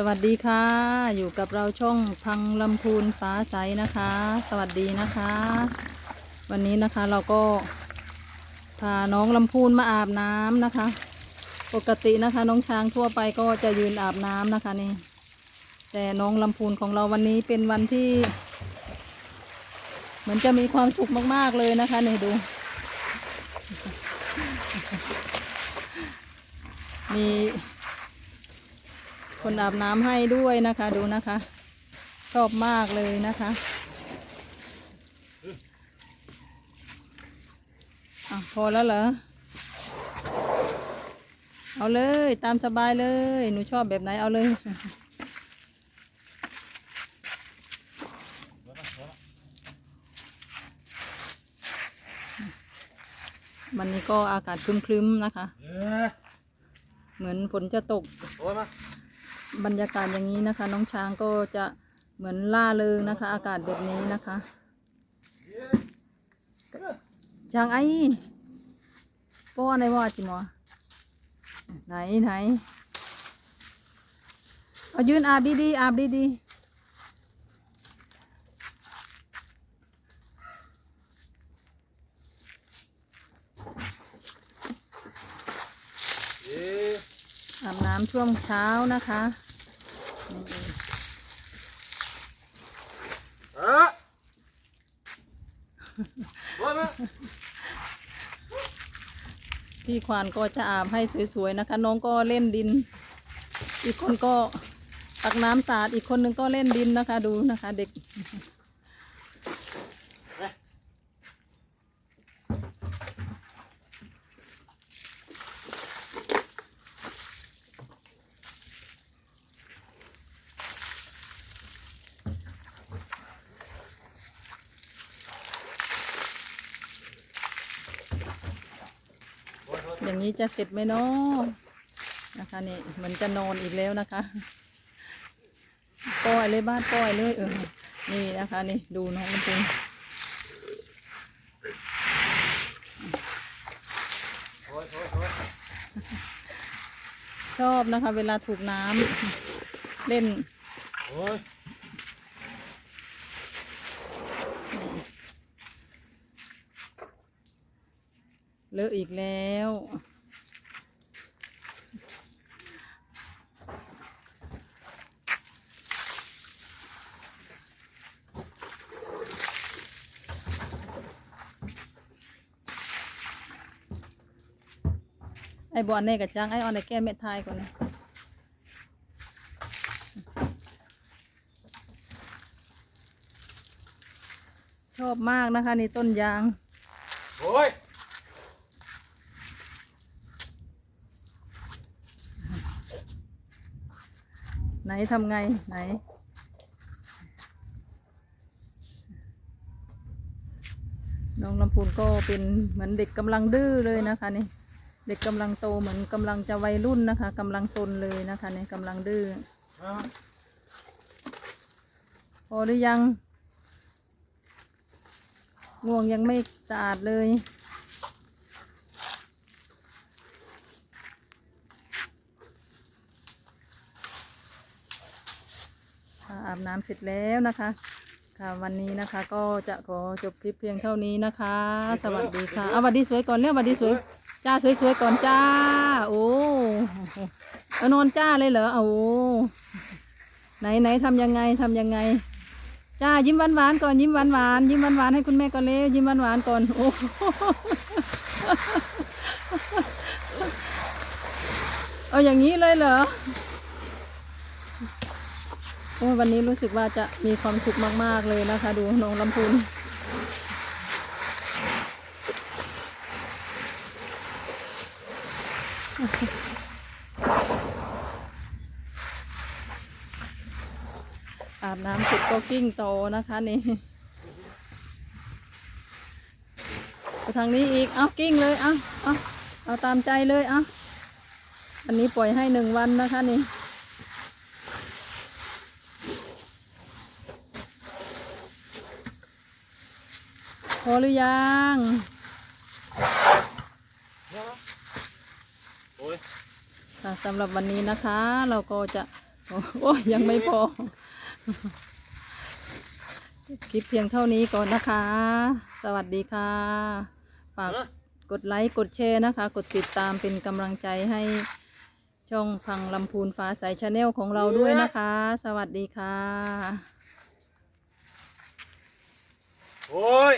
สวัสดีค่ะ อยู่กับเราช่องพังลำพูนฟ้าใสนะคะ สวัสดีนะคะ วันนี้นะคะเราก็พาน้องลำพูนมาอาบน้ำนะคะ ปกตินะคะ น้องช้างทั่วไปก็จะยืนอาบน้ำนะคะนี่ แต่น้องลำพูนของเราวันนี้เป็นวันที่ เหมือนจะมีความสุขมากๆเลยนะคะนี่ดูมี คนอาบน้ำให้ด้วยนะคะ ดูนะคะ ชอบมากเลยนะคะอะพอแล้วเหรอ เอาเลยตามสบายเลย หนูชอบแบบไหนเอาเลย วันนี้ก็อากาศครึ้มๆนะคะเออเหมือนฝนจะตก โอ้ยมา บรรยากาศอย่างนี้นะคะ น้องช้างก็จะเหมือนล่าเริงนะคะ อากาศแบบนี้นะคะ ช้างไอ้ป้อนในว่าจิมอไหนไหนเอายืนอาบดีๆอาบดีเอ๊ะๆอาบน้ำช่วงเช้านะคะ เอะโอ้ยมพี่ควานก็จะอาบให้สวยๆนะคะ น้องก็เล่นดิน อีกคนก็ตักน้ำสาดอีกคนนึงก็เล่นดินนะคะ ดูนะคะ เด็ก อย่างนี้จะเสร็จไหมเนาะนะคะนี่เหมือนจะนอนอีกแล้วนะคะปล่อยเลยบ้านปล่อยเลยเออนี่นะคะนี่ดูน้องลำพูนโอ้ยโอ้ยโอ้ยชอบนะคะ เวลาถูกน้ำเล่น โอ้ย เลอะอีกแล้ว ไอ้บอลเน่กับจ้างไอ้ออนไอ้แก้เม็ดไทยก่อนนะชอบมากนะคะนี่ต้นยาง โอ้ย ไหนทำไงไหน น้องลำพูนก็เป็นเหมือนเด็กกำลังดื้อเลยนะคะนี่เด็กกำลังโตเหมือนกำลังจะวัยรุ่นนะคะกำลังตนเลยนะคะนี่กำลังดื้อพอหรือยังง่วงยังไม่สะอาดเลย อาบน้ำเสร็จแล้วนะคะ ค่ะวันนี้นะคะก็จะขอจบคลิปเพียงเท่านี้นะคะ สวัสดีค่ะเอาสวัสดีสวยก่อนเร็วสวัสดีสวยจ้าสวยๆก่อนจ้า โอ้เอานอนจ้าเลยเหรอโอ้ไหนไหนทำยังไงทำยังไง จ้ายิ้มหวานหวานๆก่อนยิ้มหวานหวานๆยิ้มหวานหวานๆให้คุณแม่ก่อนเร็วยิ้มหวานหวานๆก่อนโอ้เอาอย่างนี้เลยเหรอ โอ้วันนี้รู้สึกว่าจะมีความสุขมากๆเลยนะคะ ดูน้องลำพูนอาบน้ำเสร็จก็กิ้งโตอนะคะนี่ไปทางนี้อีก เอากิ้งเลย เอาเอาเอาตามใจเลย เอาอันนี้ปล่อยให้หนึ่งวันนะคะนี่ อหรือยังโอ้ยค่ะสำหรับวันนี้นะคะ เราก็จะโอ้โอ้ยยังไม่พอ คลิปเพียงเท่านี้ก่อนนะคะ สวัสดีค่ะ ฝากฮะกดไลค์ กดแชร์นะคะ กดติดตามเป็นกำลังใจให้ช่องพังลำพูนฟ้าใสชาแนลของเราด้วยนะคะ สวัสดีค่ะ โอ้ย